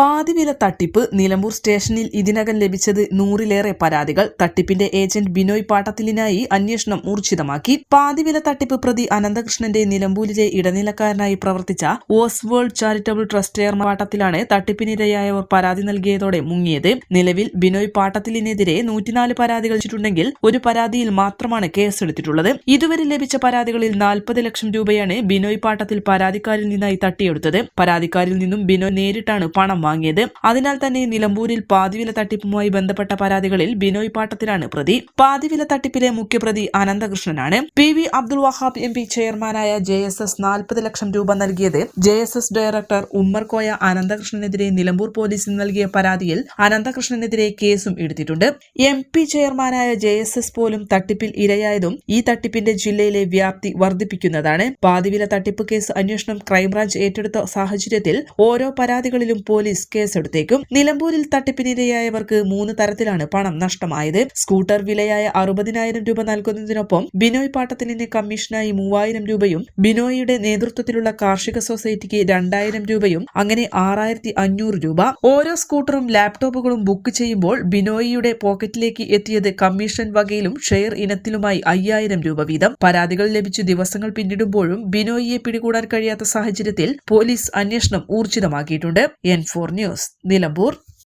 പാതിവില തട്ടിപ്പ് നിലമ്പൂർ സ്റ്റേഷനിൽ ഇതിനകം ലഭിച്ചത് നൂറിലേറെ പരാതികൾ. തട്ടിപ്പിന്റെ ഏജന്റ് ബിനോയ് പാട്ടത്തിലിനായി അന്വേഷണം ഊർജിതമാക്കി. പാതിവില തട്ടിപ്പ് പ്രതി അനന്തകൃഷ്ണന്റെ നിലമ്പൂരിലെ ഇടനിലക്കാരനായി പ്രവർത്തിച്ച hose world charitable trust chairman പാട്ടത്തിലാണ് തട്ടിപ്പിനിരയായവർ പരാതി നൽകിയതോടെ മുങ്ങിയത്. നിലവിൽ ബിനോയ് പാട്ടത്തിലിനെതിരെ നൂറ്റിനാല് പരാതികൾ വെച്ചിട്ടുണ്ടെങ്കിൽ ഒരു പരാതിയിൽ മാത്രമാണ് കേസെടുത്തിട്ടുള്ളത്. ഇതുവരെ ലഭിച്ച പരാതികളിൽ നാൽപ്പത് ലക്ഷം രൂപയാണ് ബിനോയ് പാട്ടത്തിൽ പരാതിക്കാരിൽ നിന്നായി തട്ടിയെടുത്തത്. പരാതിക്കാരിൽ നിന്നും ബിനോയ് നേരിട്ടാണ് പണം വാങ്ങിയത്. അതിനാൽ തന്നെ നിലമ്പൂരിൽ പാതിവില തട്ടിപ്പുമായി ബന്ധപ്പെട്ട പരാതികളിൽ ബിനോയ് പാട്ടത്തിലാണ് പ്രതി. പാതിവില തട്ടിപ്പിലെ മുഖ്യപ്രതി അനന്തകൃഷ്ണനാണ്. P V Abdul Wahab M P ചെയർമാനായ ജെ എസ് എസ് നാൽപ്പത് ലക്ഷം രൂപ നൽകിയത് J S S director Ummerkoya അനന്തകൃഷ്ണനെതിരെ Nilambur പോലീസിന് നൽകിയ പരാതിയിൽ അനന്തകൃഷ്ണനെതിരെ കേസും എടുത്തിട്ടുണ്ട്. എം പി ചെയർമാനായ ജെ എസ് എസ് പോലും തട്ടിപ്പിൽ ഇരയായതും ഈ തട്ടിപ്പിന്റെ ജില്ലയിലെ വ്യാപ്തി വർദ്ധിപ്പിക്കുന്നതാണ്. പാതിവില തട്ടിപ്പ് കേസ് അന്വേഷണം ക്രൈംബ്രാഞ്ച് ഏറ്റെടുത്ത സാഹചര്യത്തിൽ ഓരോ പരാതികളിലും പോലീസ് കേസെടുത്തേക്കും. നിലമ്പൂരിൽ തട്ടിപ്പിനിരയായവർക്ക് മൂന്ന് തരത്തിലാണ് പണം നഷ്ടമായത്. സ്കൂട്ടർ വിലയായ അറുപതിനായിരം രൂപ നൽകുന്നതിനൊപ്പം ബിനോയ് പാട്ടത്തിന് കമ്മീഷനായി മൂവായിരം രൂപയും ബിനോയിയുടെ നേതൃത്വത്തിലുള്ള കാർഷിക സൊസൈറ്റിക്ക് രണ്ടായിരം രൂപയും അങ്ങനെ ആറായിരത്തി അഞ്ഞൂറ് രൂപ. ഓരോ സ്കൂട്ടറും ലാപ്ടോപ്പുകളും ബുക്ക് ചെയ്യുമ്പോൾ ബിനോയിയുടെ പോക്കറ്റിലേക്ക് എത്തിയത് കമ്മീഷൻ വകയിലും ഷെയർ ഇനത്തിലുമായി അയ്യായിരം രൂപ വീതം. പരാതികൾ ലഭിച്ചു ദിവസങ്ങൾ പിന്നിടുമ്പോഴും ബിനോയിയെ പിടികൂടാൻ കഴിയാത്ത സാഹചര്യത്തിൽ പോലീസ് അന്വേഷണം ഊർജിതമാക്കിയിട്ടുണ്ട്. N four news Nilambur